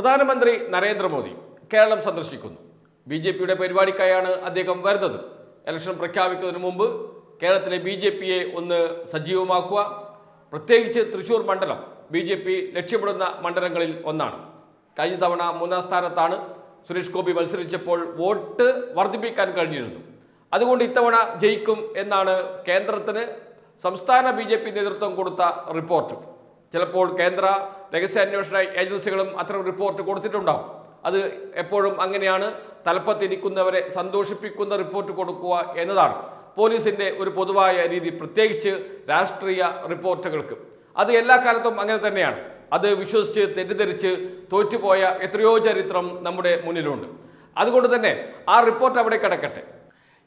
പ്രധാനമന്ത്രി നരേന്ദ്രമോദി കേരളം സന്ദർശിക്കുന്നു. B J പിയുടെ പരിപാടിക്കായാണ് അദ്ദേഹം വരുന്നത്. ഇലക്ഷൻ പ്രഖ്യാപിക്കുന്നതിന് മുമ്പ് കേരളത്തിലെ ബി ജെ പിയെ ഒന്ന് സജീവമാക്കുക. പ്രത്യേകിച്ച് തൃശൂർ മണ്ഡലം ബി ജെ പി ലക്ഷ്യമിടുന്ന മണ്ഡലങ്ങളിൽ ഒന്നാണ്. കഴിഞ്ഞ തവണ മൂന്നാം സ്ഥാനത്താണ് സുരേഷ് ഗോപി മത്സരിച്ചപ്പോൾ വോട്ട് വർദ്ധിപ്പിക്കാൻ കഴിഞ്ഞിരുന്നു. അതുകൊണ്ട് ഇത്തവണ ജയിക്കും എന്നാണ് കേന്ദ്രത്തിന് സംസ്ഥാന ബി നേതൃത്വം കൊടുത്ത റിപ്പോർട്ട്. ചിലപ്പോൾ കേന്ദ്ര രഹസ്യാന്വേഷണ ഏജൻസികളും അത്തരം റിപ്പോർട്ട് കൊടുത്തിട്ടുണ്ടാവും. അത് എപ്പോഴും അങ്ങനെയാണ്. തലപ്പത്തിരിക്കുന്നവരെ സന്തോഷിപ്പിക്കുന്ന റിപ്പോർട്ട് കൊടുക്കുക എന്നതാണ്. പോലീസിന്റെ ഒരു പൊതുവായ രീതി പ്രത്യേകിച്ച് രാഷ്ട്രീയ റിപ്പോർട്ടുകൾക്ക്. അത് എല്ലാ കാലത്തും അങ്ങനെ തന്നെയാണ്. അത് വിശ്വസിച്ച് തെറ്റിദ്ധരിച്ച് തോറ്റുപോയ എത്രയോ ചരിത്രം നമ്മുടെ മുന്നിലുണ്ട്. അതുകൊണ്ട് തന്നെ ആ റിപ്പോർട്ട് അവിടെ കിടക്കട്ടെ.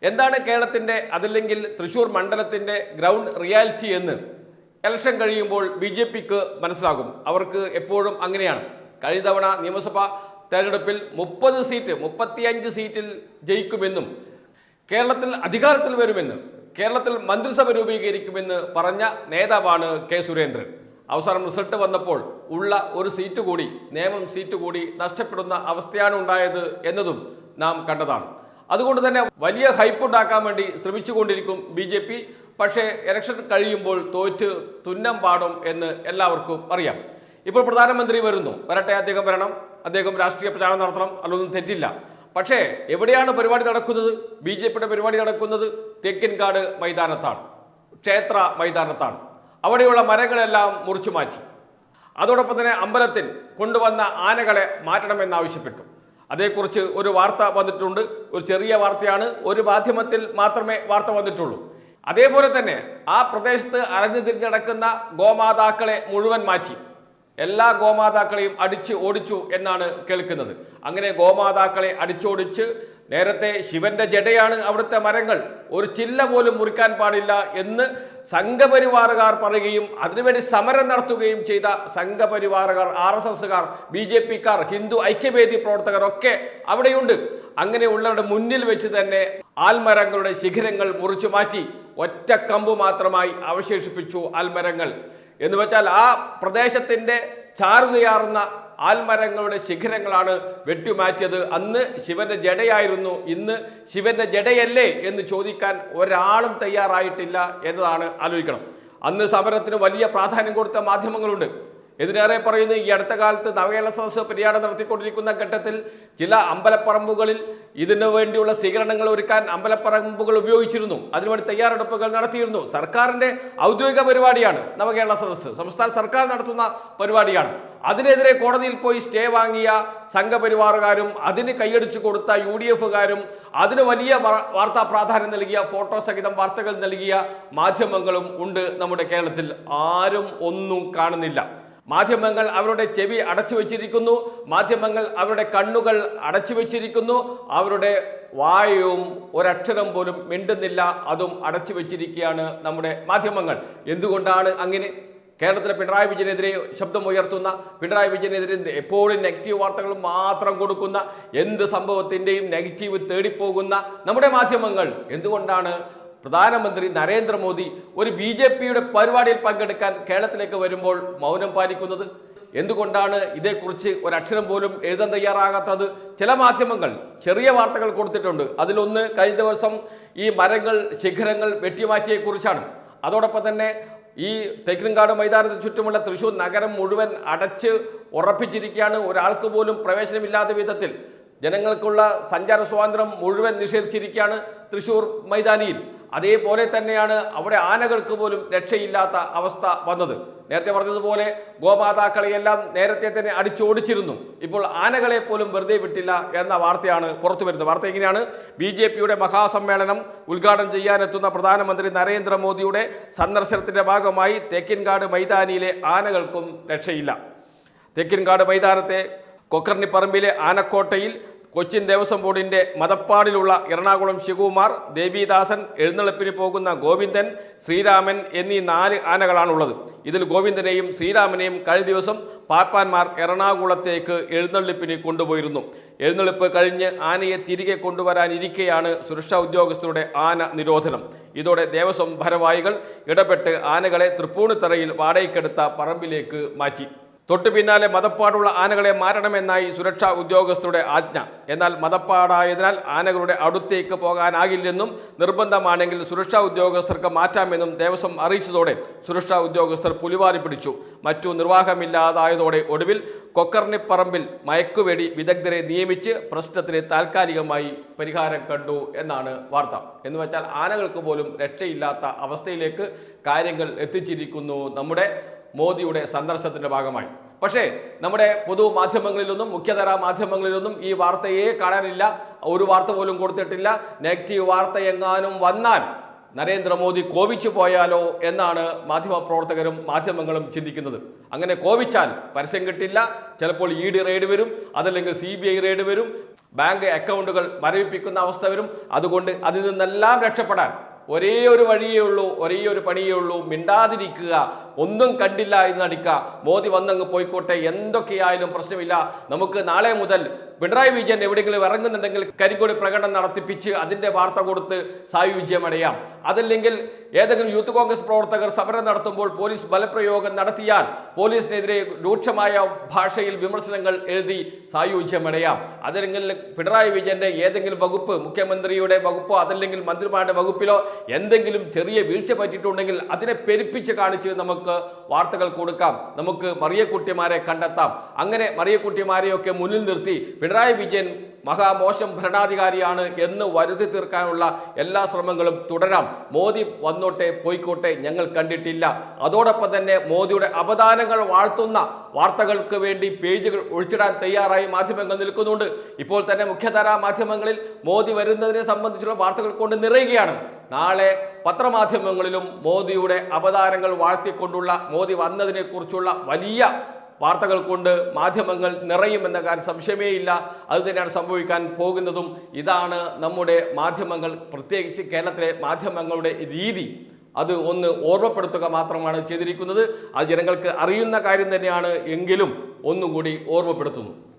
എന്താണ് കേരളത്തിന്റെ അതല്ലെങ്കിൽ തൃശ്ശൂർ മണ്ഡലത്തിന്റെ ഗ്രൗണ്ട് റിയാലിറ്റി എന്ന് ഇലക്ഷൻ കഴിയുമ്പോൾ ബി ജെ പിക്ക് മനസ്സിലാകും. അവർക്ക് എപ്പോഴും അങ്ങനെയാണ്. കഴിഞ്ഞ തവണ നിയമസഭാ തെരഞ്ഞെടുപ്പിൽ മുപ്പത് സീറ്റ് മുപ്പത്തിയഞ്ച് സീറ്റിൽ ജയിക്കുമെന്നും കേരളത്തിൽ അധികാരത്തിൽ വരുമെന്ന് കേരളത്തിൽ മന്ത്രിസഭ രൂപീകരിക്കുമെന്ന് പറഞ്ഞ നേതാവാണ് കെ സുരേന്ദ്രൻ. അവസാനം റിസൾട്ട് വന്നപ്പോൾ ഉള്ള ഒരു സീറ്റ് കൂടി നിയമം സീറ്റ് കൂടി നഷ്ടപ്പെടുന്ന അവസ്ഥയാണ് ഉണ്ടായത് എന്നതും നാം കണ്ടതാണ്. അതുകൊണ്ട് തന്നെ വലിയ ഹൈപ്പ് ഉണ്ടാക്കാൻ വേണ്ടി ശ്രമിച്ചുകൊണ്ടിരിക്കും ബി പക്ഷേ ഇലക്ഷൻ കഴിയുമ്പോൾ തോറ്റ് തുന്നം പാടും എന്ന് എല്ലാവർക്കും അറിയാം. ഇപ്പോൾ പ്രധാനമന്ത്രി വരുന്നു. വരട്ടെ അദ്ദേഹം വരണം. അദ്ദേഹം രാഷ്ട്രീയ പ്രചാരണം നടത്തണം. അല്ലൊന്നും തെറ്റില്ല. പക്ഷേ എവിടെയാണ് പരിപാടി നടക്കുന്നത്? ബി ജെ പിയുടെ പരിപാടി നടക്കുന്നത് തെക്കിൻകാട് മൈതാനത്താണ്. ക്ഷേത്ര മൈതാനത്താണ്. അവിടെയുള്ള മരങ്ങളെല്ലാം മുറിച്ചു മാറ്റി. അതോടൊപ്പം തന്നെ അമ്പലത്തിൽ കൊണ്ടുവന്ന ആനകളെ മാറ്റണമെന്നാവശ്യപ്പെട്ടു അതേക്കുറിച്ച് ഒരു വാർത്ത വന്നിട്ടുണ്ട്. ഒരു ചെറിയ വാർത്തയാണ്. ഒരു മാധ്യമത്തിൽ മാത്രമേ വാർത്ത വന്നിട്ടുള്ളൂ. അതേപോലെ തന്നെ ആ പ്രദേശത്ത് അലഞ്ഞു തിരിഞ്ഞ് നടക്കുന്ന ഗോമാതാക്കളെ മുഴുവൻ മാറ്റി. എല്ലാ ഗോമാതാക്കളെയും അടിച്ച് ഓടിച്ചു എന്നാണ് കേൾക്കുന്നത്. അങ്ങനെ ഗോമാതാക്കളെ അടിച്ചോടിച്ച് നേരത്തെ ശിവന്റെ ജടയാണ് അവിടുത്തെ മരങ്ങൾ. ഒരു ചില്ല പോലും മുറിക്കാൻ പാടില്ല എന്ന് സംഘപരിവാറുകാർ പറയുകയും അതിനുവേണ്ടി സമരം നടത്തുകയും ചെയ്ത സംഘപരിവാറുകാർ ആർ എസ് എസുകാർ ബി ജെ പിക്കാർ ഹിന്ദു ഐക്യവേദി പ്രവർത്തകർ ഒക്കെ അവിടെയുണ്ട്. അങ്ങനെയുള്ളവരുടെ മുന്നിൽ വെച്ച് തന്നെ ആൽമരങ്ങളുടെ ശിഖരങ്ങൾ മുറിച്ചു മാറ്റി. ഒറ്റ കമ്പ് മാത്രമായി അവശേഷിപ്പിച്ചു ആൽമരങ്ങൾ. എന്ന് വെച്ചാൽ ആ പ്രദേശത്തിന്റെ ചാരുതയാർന്ന ആൽമരങ്ങളുടെ ശിഖരങ്ങളാണ് വെട്ടിമാറ്റിയത്. അന്ന് ശിവന്റെ ജടയായിരുന്നു. ഇന്ന് ശിവന്റെ ജടയല്ലേ എന്ന് ചോദിക്കാൻ ഒരാളും തയ്യാറായിട്ടില്ല എന്നതാണ് ആലോചിക്കണം. അന്ന് സമരത്തിന് വലിയ പ്രാധാന്യം കൊടുത്ത മാധ്യമങ്ങളുണ്ട്. ഇതിനേറെ പറയുന്നു ഈ അടുത്ത കാലത്ത് നവകേരള സദസ്സ് പര്യടനം നടത്തിക്കൊണ്ടിരിക്കുന്ന ഘട്ടത്തിൽ ചില അമ്പലപ്പറമ്പുകളിൽ ഇതിനു വേണ്ടിയുള്ള സ്വീകരണങ്ങൾ ഒരുക്കാൻ അമ്പലപ്പറമ്പുകൾ ഉപയോഗിച്ചിരുന്നു. അതിനുവേണ്ടി തയ്യാറെടുപ്പുകൾ നടത്തിയിരുന്നു. സർക്കാരിന്റെ ഔദ്യോഗിക പരിപാടിയാണ് നവകേരള സദസ്സ്. സംസ്ഥാന സർക്കാർ നടത്തുന്ന പരിപാടിയാണ്. അതിനെതിരെ കോടതിയിൽ പോയി സ്റ്റേ വാങ്ങിയ സംഘപരിവാറുകാരും അതിന് കൈയടിച്ചു കൊടുത്ത യു ഡി എഫുകാരും അതിന് വലിയ വാർത്താ പ്രാധാന്യം നൽകിയ ഫോട്ടോ സഹിതം വാർത്തകൾ നൽകിയ മാധ്യമങ്ങളും ഉണ്ട് നമ്മുടെ കേരളത്തിൽ. ആരും ഒന്നും കാണുന്നില്ല. മാധ്യമങ്ങൾ അവരുടെ ചെവി അടച്ചു വച്ചിരിക്കുന്നു മാധ്യമങ്ങൾ അവരുടെ കണ്ണുകൾ അടച്ചു വച്ചിരിക്കുന്നു അവരുടെ വായവും ഒരക്ഷരം പോലും മിണ്ടുന്നില്ല അതും അടച്ചു വച്ചിരിക്കുകയാണ് നമ്മുടെ മാധ്യമങ്ങൾ. എന്തുകൊണ്ടാണ് അങ്ങനെ? കേരളത്തിലെ പിണറായി വിജയനെതിരെ ശബ്ദം ഉയർത്തുന്ന പിണറായി വിജയനെതിരെ എപ്പോഴും നെഗറ്റീവ് വാർത്തകൾ മാത്രം കൊടുക്കുന്ന എന്ത് സംഭവത്തിന്റെയും നെഗറ്റീവ് തേടിപ്പോകുന്ന നമ്മുടെ മാധ്യമങ്ങൾ. എന്തുകൊണ്ടാണ് പ്രധാനമന്ത്രി നരേന്ദ്രമോദി ഒരു ബി ജെ പിയുടെ പരിപാടിയിൽ പങ്കെടുക്കാൻ കേരളത്തിലേക്ക് വരുമ്പോൾ മൗനം പാലിക്കുന്നത്? എന്തുകൊണ്ടാണ് ഇതേക്കുറിച്ച് ഒരക്ഷരം പോലും എഴുതാൻ തയ്യാറാകാത്തത്? ചില മാധ്യമങ്ങൾ ചെറിയ വാർത്തകൾ കൊടുത്തിട്ടുണ്ട്. അതിലൊന്ന് കഴിഞ്ഞ ദിവസം ഈ മരങ്ങൾ ശിഖരങ്ങൾ വെട്ടിമാറ്റിയെക്കുറിച്ചാണ് അതോടൊപ്പം തന്നെ ഈ തെക്കിൻകാട് മൈതാനത്തിന് ചുറ്റുമുള്ള തൃശ്ശൂർ നഗരം മുഴുവൻ അടച്ച് ഉറപ്പിച്ചിരിക്കുകയാണ്. ഒരാൾക്ക് പോലും പ്രവേശനമില്ലാത്ത വിധത്തിൽ ജനങ്ങൾക്കുള്ള സഞ്ചാര സ്വാതന്ത്ര്യം മുഴുവൻ നിഷേധിച്ചിരിക്കുകയാണ് തൃശ്ശൂർ മൈതാനിയിൽ. അതേപോലെ തന്നെയാണ് അവിടെ ആനകൾക്ക് പോലും രക്ഷയില്ലാത്ത അവസ്ഥ വന്നത്. നേരത്തെ പറഞ്ഞതുപോലെ ഗോമാതാക്കളെയെല്ലാം നേരത്തെ തന്നെ അടിച്ചോടിച്ചിരുന്നു. ഇപ്പോൾ ആനകളെ പോലും വെറുതെ വിട്ടില്ല എന്ന വാർത്തയാണ് പുറത്തു വരുന്നത്. വാർത്ത എങ്ങനെയാണ്? ബി ജെ പിയുടെ മഹാസമ്മേളനം ഉദ്ഘാടനം ചെയ്യാനെത്തുന്ന പ്രധാനമന്ത്രി നരേന്ദ്രമോദിയുടെ സന്ദർശനത്തിന്റെ ഭാഗമായി തേക്കിൻകാട് മൈതാനിയിലെ ആനകൾക്കും രക്ഷയില്ല. തെക്കിൻകാട് മൈതാനത്തെ കൊക്കർണിപ്പറമ്പിലെ ആനക്കോട്ടയിൽ കൊച്ചിൻ ദേവസ്വം ബോർഡിന്റെ മതപ്പാടിലുള്ള എറണാകുളം ശിവകുമാർ ദേവിദാസൻ എഴുന്നള്ളിപ്പിന് പോകുന്ന ഗോവിന്ദൻ ശ്രീരാമൻ എന്നീ നാല് ആനകളാണുള്ളത്. ഇതിൽ ഗോവിന്ദനെയും ശ്രീരാമനെയും കഴിഞ്ഞ ദിവസം പാപ്പാന്മാർ എറണാകുളത്തേക്ക് എഴുന്നള്ളിപ്പിന് കൊണ്ടുപോയിരുന്നു. എഴുന്നള്ളിപ്പ് കഴിഞ്ഞ് ആനയെ തിരികെ കൊണ്ടുവരാനിരിക്കെയാണ് സുരക്ഷാ ഉദ്യോഗസ്ഥരുടെ ആന നിരോധനം. ഇതോടെ ദേവസ്വം ഭാരവാഹികൾ ഇടപെട്ട് ആനകളെ തൃപ്പൂണിത്തറയിൽ വാടകയ്ക്കെടുത്ത പറമ്പിലേക്ക് മാറ്റി. തൊട്ടു പിന്നാലെ മതപ്പാടുള്ള ആനകളെ മാറണമെന്നായി സുരക്ഷാ ഉദ്യോഗസ്ഥരുടെ ആജ്ഞ. എന്നാൽ മതപ്പാടായതിനാൽ ആനകളുടെ അടുത്തേക്ക് പോകാനാകില്ലെന്നും നിർബന്ധമാണെങ്കിൽ സുരക്ഷാ ഉദ്യോഗസ്ഥർക്ക് മാറ്റാമെന്നും ദേവസ്വം അറിയിച്ചതോടെ സുരക്ഷാ ഉദ്യോഗസ്ഥർ പുലിവാരി പിടിച്ചു. മറ്റു നിർവാഹമില്ലാതായതോടെ ഒടുവിൽ കൊക്കർണിപ്പറമ്പിൽ മയക്കുവെടി വിദഗ്ധരെ നിയമിച്ച് പ്രശ്നത്തിന് താൽക്കാലികമായി പരിഹാരം കണ്ടു എന്നാണ് വാർത്ത. എന്ന് വെച്ചാൽ ആനകൾക്ക് പോലും രക്ഷയില്ലാത്ത അവസ്ഥയിലേക്ക് കാര്യങ്ങൾ എത്തിച്ചിരിക്കുന്നു നമ്മുടെ മോദിയുടെ സന്ദർശനത്തിന്റെ ഭാഗമായി. പക്ഷേ നമ്മുടെ പൊതു മാധ്യമങ്ങളിലൊന്നും മുഖ്യധാര മാധ്യമങ്ങളിലൊന്നും ഈ വാർത്തയെ കാണാനില്ല. ഒരു വാർത്ത പോലും കൊടുത്തിട്ടില്ല. നെഗറ്റീവ് വാർത്ത എങ്ങാനും വന്നാൽ നരേന്ദ്രമോദി കോപിച്ചു പോയാലോ എന്നാണ് മാധ്യമപ്രവർത്തകരും മാധ്യമങ്ങളും ചിന്തിക്കുന്നത്. അങ്ങനെ കോപിച്ചാൽ പരസ്യം കിട്ടില്ല. ചിലപ്പോൾ ഇ ഡി റെയ്ഡ് വരും. അതല്ലെങ്കിൽ സി ബി ഐ റെയ്ഡ് വരും. ബാങ്ക് അക്കൗണ്ടുകൾ മരവിപ്പിക്കുന്ന അവസ്ഥ വരും. അതുകൊണ്ട് അതിൽ നിന്നെല്ലാം രക്ഷപ്പെടാൻ ഒരേ ഒരു വഴിയേ ഉള്ളൂ ഒരേ ഒരു പണിയേ ഉള്ളൂ. മിണ്ടാതിരിക്കുക ഒന്നും കണ്ടില്ല എന്ന് നടിക്കുക മോദി വന്നങ്ങ് പോയിക്കോട്ടെ എന്തൊക്കെയായാലും പ്രശ്നമില്ല. നമുക്ക് നാളെ മുതൽ പിണറായി വിജയൻ എവിടെയെങ്കിലും ഇറങ്ങുന്നുണ്ടെങ്കിൽ കരിങ്കോടി പ്രകടനം നടത്തിപ്പിച്ച് അതിന്റെ വാർത്ത കൊടുത്ത് സായു വിജയം അടയാം. അതല്ലെങ്കിൽ ഏതെങ്കിലും യൂത്ത് കോൺഗ്രസ് പ്രവർത്തകർ സമരം നടത്തുമ്പോൾ പോലീസ് ബലപ്രയോഗം നടത്തിയാൽ പോലീസിനെതിരെ രൂക്ഷമായ ഭാഷയിൽ വിമർശനങ്ങൾ എഴുതി സായു വിജയം അടയാം. അതല്ലെങ്കിൽ പിണറായി വിജയന്റെ ഏതെങ്കിലും വകുപ്പ് മുഖ്യമന്ത്രിയുടെ വകുപ്പോ അതല്ലെങ്കിൽ മന്ത്രിമാരുടെ വകുപ്പിലോ എന്തെങ്കിലും ചെറിയ വീഴ്ച പറ്റിയിട്ടുണ്ടെങ്കിൽ അതിനെ പെരുപ്പിച്ച് കാണിച്ച് നമുക്ക് വാർത്തകൾ കൊടുക്കാം. നമുക്ക് മറിയക്കുട്ടിമാരെ കണ്ടെത്താം. അങ്ങനെ മറിയക്കുട്ടിമാരെയൊക്കെ മുന്നിൽ നിർത്തി പിണറായി വിജയൻ മഹാമോശം ഭരണാധികാരിയാണ് എന്ന് വരുത്തി തീർക്കാനുള്ള എല്ലാ ശ്രമങ്ങളും തുടരാം. മോദി വന്നോട്ടെ പോയിക്കോട്ടെ ഞങ്ങൾ കണ്ടിട്ടില്ല. അതോടൊപ്പം തന്നെ മോദിയുടെ അപദാനങ്ങൾ വാഴ്ത്തുന്ന വാർത്തകൾക്ക് വേണ്ടി പേജുകൾ ഒഴിച്ചിടാൻ തയ്യാറായി മാധ്യമങ്ങൾ നിൽക്കുന്നുണ്ട്. ഇപ്പോൾ തന്നെ മുഖ്യധാരാ മാധ്യമങ്ങളിൽ മോദി വരുന്നതിനെ സംബന്ധിച്ചുള്ള വാർത്തകൾ കൊണ്ട് നിറയുകയാണ്. നാളെ പത്രമാധ്യമങ്ങളിലും മോദിയുടെ അവതാരങ്ങൾ വാഴ്ത്തിക്കൊണ്ടുള്ള മോദി വന്നതിനെക്കുറിച്ചുള്ള വലിയ വാർത്തകൾ കൊണ്ട് മാധ്യമങ്ങൾ നിറയുമെന്ന കാര്യം സംശയമേ ഇല്ല അത് തന്നെയാണ് സംഭവിക്കാൻ പോകുന്നതും. ഇതാണ് നമ്മുടെ മാധ്യമങ്ങൾ. പ്രത്യേകിച്ച് കേരളത്തിലെ മാധ്യമങ്ങളുടെ രീതി. അത് ഒന്ന് ഓർമ്മപ്പെടുത്തുക മാത്രമാണ് ചെയ്തിരിക്കുന്നത്. അത് ജനങ്ങൾക്ക് അറിയുന്ന കാര്യം തന്നെയാണ് എങ്കിലും ഒന്നുകൂടി ഓർമ്മപ്പെടുത്തുന്നു.